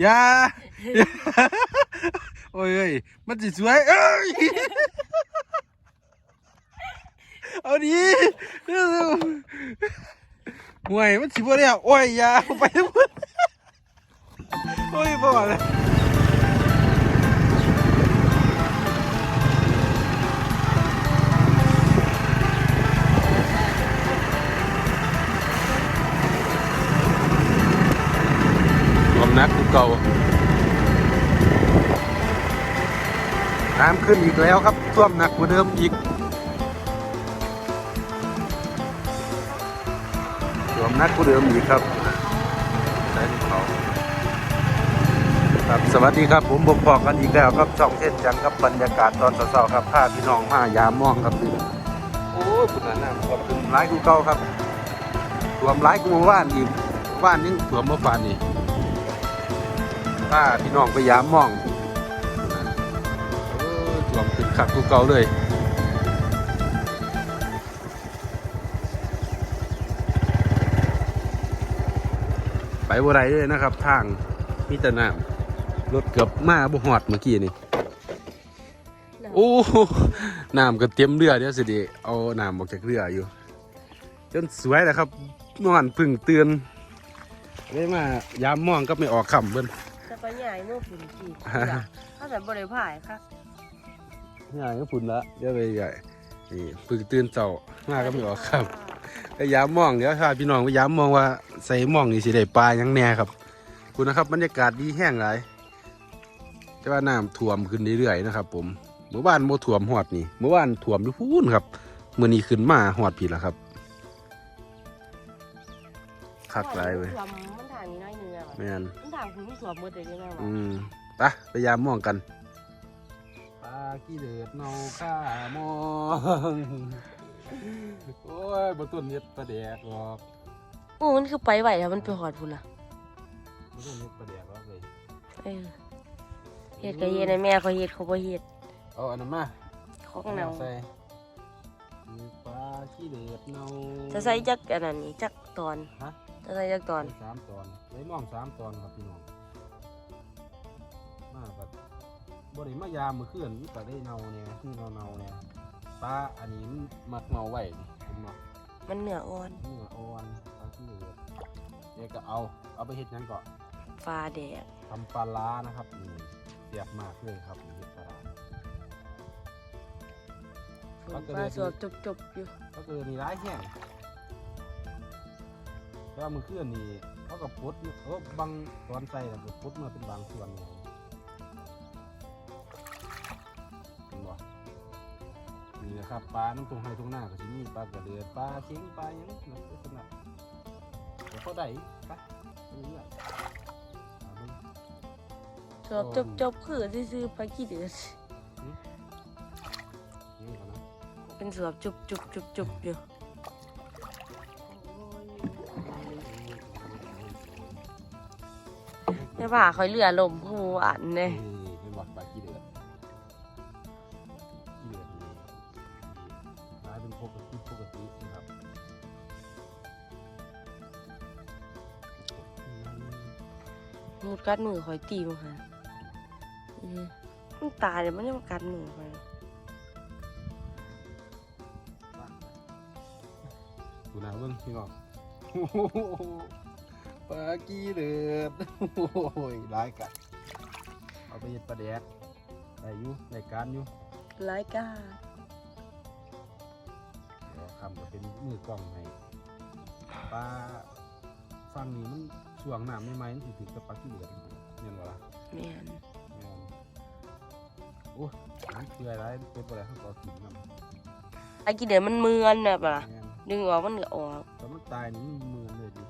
อย่าอย่าโอ้ยเอ้ยมันสิสวยเอ้ยเอาดีห่วยมันสิบ่แล้วโอ้ยอย่าไปทั้งหมดโอ้ยบ่แล้ว เก่า น้ำขึ้นอีกแล้วครับท่วมหนักกว่าเดิมอีกรวมหนักกว่าเดิมอีกครับได้ที่เขาครับสวัสดีครับผมบกพอกันอีกแล้วครับช่องเช่นจังกับบรรยากาศตอนเช้าๆครับพาพี่น้องมายามมองครับพี่โอ้คุณน่ะน้ำขอบคุณร้ายกูเก่าครับท่วมร้ายกูว่านอีกว่านนี่ท่วมเมื่อวานนี่ ถ้าพี่น้องไปยามมองเออถ่วมขึ้นขักกูเก่าเลยไปบ่ไรเลยนะครับ ทางมีแต่น้ำรถเกือบมาบ่หอดเมื่อกี้นี่โอ้น้ำก็เต็มเรือเดี๋ยวสิเดีเอาน้ำออกจากเรืออยู่ จนสวยแล้วครับนอนพึ่งเตือนได้มายามมองก็ไม่ออกคำเบิ้นจะ ไปใหญ่เมื่อฝุ่นกี่ถ้าแต่บริพายค่ะใหญ่ก็ฝุ่นละเดี๋ยวไปใหญ่นี่ฝึกตื่นเจ้ามาก็ไม่ออกครับพยายามมองเดี๋ยวค่ะพี่น้องพยายามมองว่าใส่มองนี่สิได้ปลาหยังแน่ครับ คุณนะครับบรรยากาศดีแห้งหลายแต่ว่าน้ำท่วมขึ้นเรื่อยๆนะครับ ผมเมื่อวานโมท่วมหอดนี่เมื่อวานท่วมอยู่พูนครับเมื่อนี้ขึ้นมาหอดผิดแล้วครับคักหลายเว้ยสวมมันทางนี้น้อยเนื้อแม่นมันทางคุณสวมหมดเลยยังไงวะอืมไปะพยายามมองกันปลาขี้เดือดเนาข้ามอง โอ้ยบนต้นเน็ดปลาแดกหรอกโอ้มันคือไปไหวแล้วมันไปหอดพุ่นล่ะบนต้นเน็ดปลาแดกหรอกเลยเออเฮ็ดก็เฮ็ดในแม่เขาเฮ็ดเขาบ่เฮ็ดเอาอันนั้นมาของเนาใส่มีปลาขี้เดือดเนาจะใส่จักอันนั้นนี่จักตอนฮะ จะใส่จักตอนใส่สามตอนใส่หมองสามตอนครับพี่น้องมาแบบบริมายามมือเคลื่อนมันก็ได้เนาเนี่ยคือเนาเนาๆเนี่ยปลาอันนี้มันมักเนาไว้นี่ผมเนาะมันเนื้ออ่อนเนื้ออ่อนปลาขี้เหลือเดี๋ยวก็เอาเอาไปเห็ดหยังก่อนฟ้าแดดทำปลาล้านะครับนี่เสียบมากเลยครับเห็ดปลาร้าฝุ่มันนก็ปเลยลาสวบจบๆอยู่ก็คือนี่ร้ายแห้ง แล้วมือเคลื่อนนี่เขากับพุดเออบางตอนใส่แต่พุดมาเป็นบางส่วนไงเห็นบ่นี่นะครับปลาน้ำตรงไห้ตรงหน้าก็จะมีปลากระเดือปลาเค็งปลายังนะลักษณะเดี๋ยวเขาได้ไปเรื่อยๆเอบิ่งสวบจบคือซื่อๆไปกี่เดือนนี่ก่อนนะเป็นสวบจุบๆๆๆอยู่ ในป่าคอยเรือลมหูอันเด้นี่เป็นวัดปลาขี้เดือดขี้เดือดนี่กลายเป็นปกติปกตินะครับมูดกัดมือคอยตีมันค่ะอือมันตายเดี๋ยวมันจะมากัดมือคอยดูหนาเบิ้งพี่น้องโอ้โห ปลาขี้เดือดโอ้ยร้ายกัดเอาไปเห็ดปลาแดกได้อยู่ได้การอยู่รายการเดี๋ยวคำก็เป็นมือกล้องให้ปลาฟังนี่มันช่วงน้ำไม่ไหมมันสิถึงกับปลาขี้เดือดเนี่ยนวะล่ะแม่นแม่นโอ้ยน้ำเกลืออะไรเป็นอะไรเขาก็กินน้ำไอ้กี่เดือนมันเมือนแบบล่ะ แม่นดึงออกมันก็ออก แต่มันตายนี่มันมือเลยดิ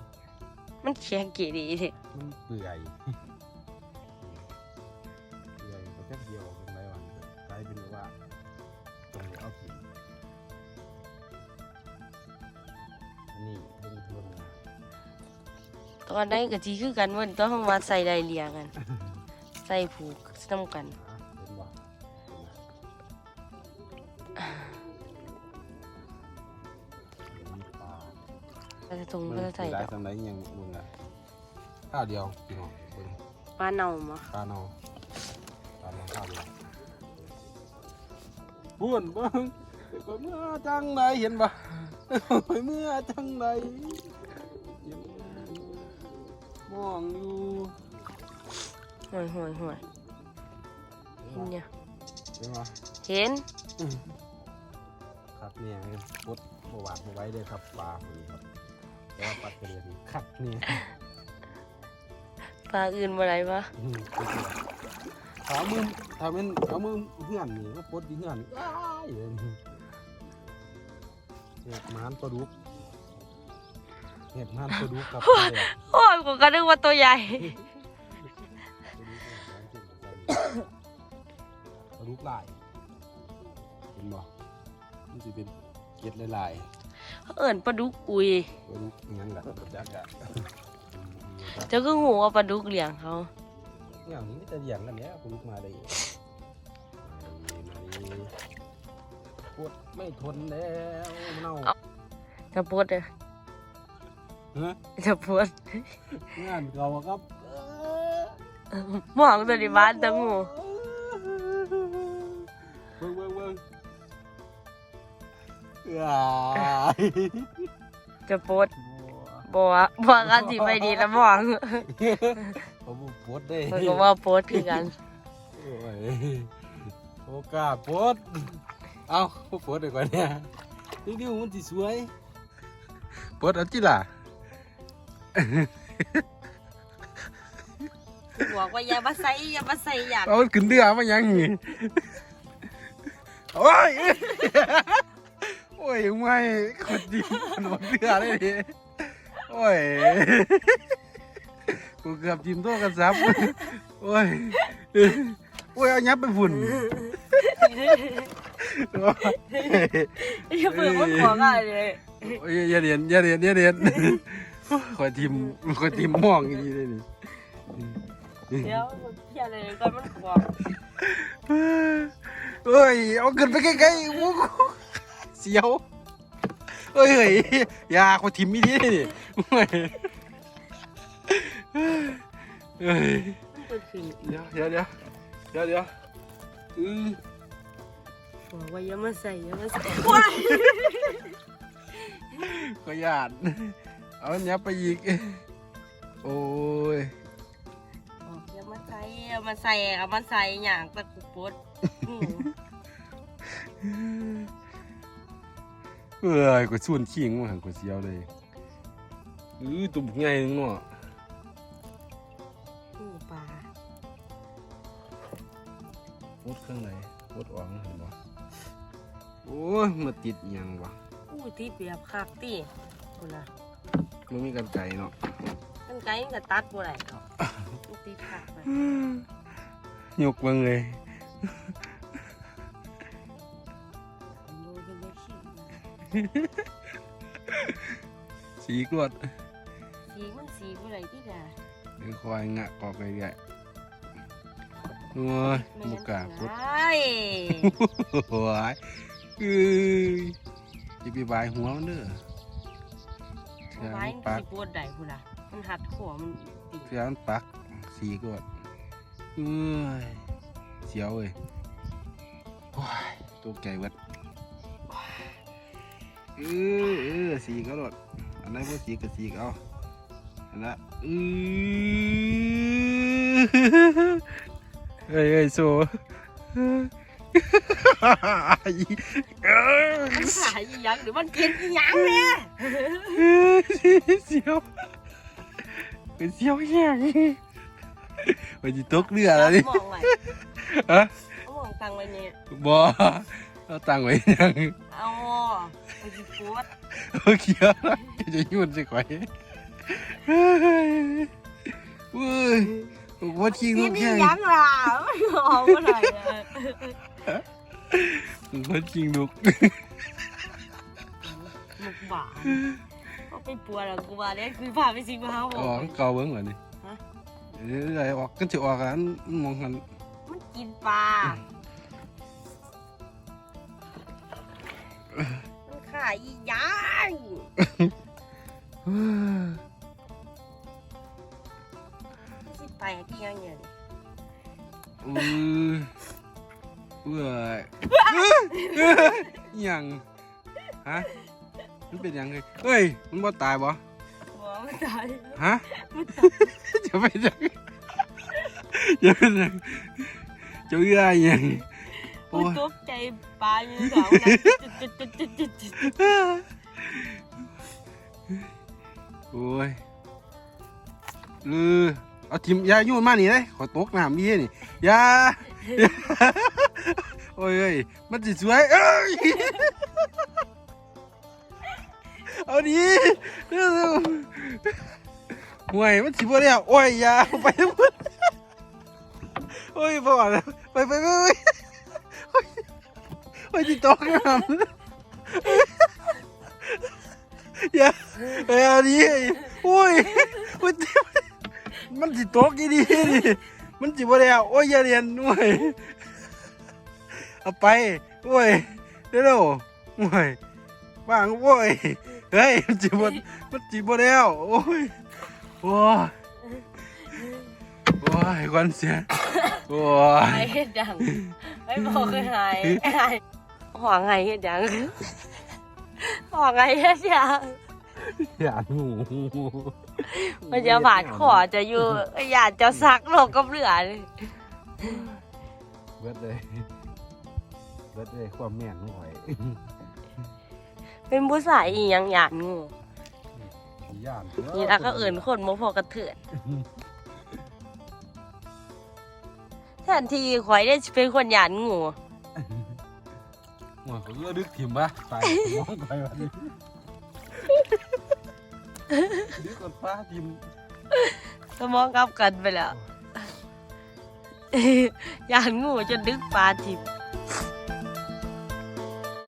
มันแข็งเกลีดีสิมันเปื่อยเปื่อยก็แค่เดียวเป็นไรวันกลายเป็นว่าตรงนี้เอากินอันนี้เบิ่งเบิ่งนะตอนนั้นก็จีคือกันเวันต้องห้องมาใส่ได้เลียกัน ใส่ผูกซ้ำกัน ก็จะตรงก็จะใส่ได้ดอกสำไรยังมึงอะข้าวเดียวพี่น้องเบิ่งปลาเน่ามาปลาเนาปลาเนาข้าวเลยพูนเบ้างไปเมื่อจังใดเห็นปะไปเมื่อจังใดเห็นมองอยู่ห่วยห่วยห่วยเห็นเนี่ยเห็นปะเห็นครับเนี่ยบดบหวานบไว้เลยครับปลาคนนี้ครับ แต่ว่าปลากระเดียนคักเนี่ยปลาอื่นบ่ไรวะอืมไปเถอะถามมึงถามมึงถามมึงเหือนนี่มาปลดที่เหือนอ้ายเลยเห็ดหมานปลาดุกเห็ดหมานปลาดุกครับเห็ดโอ้ยกูก็นึกว่าตัวใหญ่ปลาดุกลาย เห็นบ่มันจะเป็นเกล็ดลาย เอิ้นปลาดุกอุยๆปลาดุกอิหยังล่ะจักอะอืมครับเจ้าก็หูว่าปลาดุกเลี้ยงเขาอย่างนี้ก็จะเลี้ยงกันเนี้ยปลาดุกมาเลยมาเลยปวดไม่ทนแล้วเน่าจะปวดเลยฮะจะปวดงานเก่าครับมองตัวนี้บ้านตะงูเจะปวดบ่ว่าบ่ว่ากันสิไปดีแล้วมองผมปวดได้เพิ่นก็ว่าปวดคือกันโอ้ยโอกล้าปวดเอาปวดดีกว่าเนี่ยนี่ดิวมันสิสวยปวดเอันจิล่ะบอกว่าอย่ามาใส่อย่ามาใส่อยากเอามันขึ้นเรือมายังนี่โอ้ยโอ้ยไม่คนดีมันบนเรือเลยดิโอ้ยกูเกือบทีมโทษกันซับโอ้ยโอ้ยเอายับไปฝุ่นอย่าเปิดมันของอะไรเลยโอ้ยอย่าเรียนอย่าเรียนอย่าเรียนคอยทีมคอยทีมมองอย่างนี้เลยนี่เดี๋ยวมันเพี้ยอะไรก่อนมันของเอ้ยเอาขึ้นไปใกล้ๆมุก เสียวเอ้ยเฮ้ยอย่าคอยทีมไม่ดีนี่โอ้ยเอ้ยมันเปิดขึ้นเดี๋ยวเดี๋ยวเดี๋ยวเดี๋ยวเดี๋ยวอือบอกว่าอย่ามาใส่อย่ามาใส่ก็ยานเอาอันเนี้ยไปอีก โอ้ยบอกอย่ามาใส่อย่ามาใส่เอามาใส่อย่างตะกุปด เอ้ยกูส่วนขี้งมาหันกูเสียวเลยอือตุ่มใหญ่นึงเนาะอู้ปลาโคตรเครื่องไหนโคตรอ่องเห็นบ่โอ้ยมาติดอิหยังวะอู้ที่เปียบคักตีคุณน่ะมันมีกันไก่เนาะตั้งไกมันก็ตัดบ่ได้หรอกมันติดคักไปยกเบิ่งเลย สีกรวดสีมันสีบ่ได้ที่ด่าเดี๋ยวคอยงะกอกไปใหญ่โอ้ยบุกล้าปดไอ้โอ้ยเอ้ยจะไปบายหัวมันเด้อเสียไว้มันมันปักสิปวดได้พุ่นน่ะมันหัดขวมันติเสียมันปักสีกรวดเอ้ยเสียวเอ้ยโอ้ยตัวไก่เวัด เออเออสีก็รดอันไหนพวกสีก็สีก็เอาอันนั้นเออเอ้ยเอ้ยโซเอ้ยมันหายอีหยังหรือมันกินอีหยังเนี่ยเสียวเป็นเสียวแห้งมันจะตกเรือแล้วนี่มองไว้ฮะเอามองตังไว้เนี่ยบอเอาตังไว้ยังเอา ไปสิปวดเอาเขียวแล้วจะยุ่นสิข่อยเฮ้ยเว้ยว่าทิ้งกิลูนกอีแห้งหยังล่ะไม่ออกบ่ได้อะว่าทิ้งลูกมุกบาเอาไปปวดแล้วกูว่าเนี่ยคือพาไปสิมาหาหมอออกเก่าเบิ้งเหรอนี่ฮะ เดี๋ยวอะไรออกกันจะออกกันมองกันมันกินปลา มันขายอีหยังสิไปตกยังเนี่ยอือเว้ยอหยังฮะมันเป็นหยังไงเฮ้ยมันบ่ตายบ่หัวมันตายฮะจะเป็นหยังจะเป็นหยังจะเอื้อยหยังโอ้มันยตกใจ ปลาอยู่สองนะจุดจุดจุดจุดจุดโอ้ยลือเอาทิมยายุ่นมานี่เลยขอตกน้ำพี่นี่ยาโอ้ยเอ้ยมันสิสวยเอ้ยเอาดีห่วยมันสิบ่แล้วโอ้ยยาไปพุ่นโอ้ยบ่แล้วไปไปไป โอ้ยสิตกน้ำอย่าเอ้ยเอาดีโอ้ยโอ้ยมันสิตกอีดีนี่มันสิบ่แล้วโอ้ยอย่าเรียนด้วยเอาไปโอ้ยเร็วโอ้ยว่างโอ้ยเฮ้ยมันสิบ่มันสิบ่แล้วโอ้ยโอ้ยโอ้ยควันเสียโอ้ยไอ้เฮ็ดดังไอ้บอกให้หายหาย ห่วงไงเฮ็ดดังห่วงไงเฮ็ดดังอย่าหนูมันจะบาดคอจะอยู่อยากจะซักโลกกับเหลือเลยเบิดเลยเบิดเลยความแม่นหน่อยเป็นผู้ชายอีหยังหยาดงูย่านนี่ละก็เอิ่นคนโมพอกระเถื่อนแทนที่ข่อยได้เป็นคนหยาดงู โอ้ยเขาเลือดึกถิ่มปะตายมองไปวันนี้ดึกกดฟ้าถิ่มสมองกลับกันไปแล้วหยาดงูจนดึกปลาทิพย์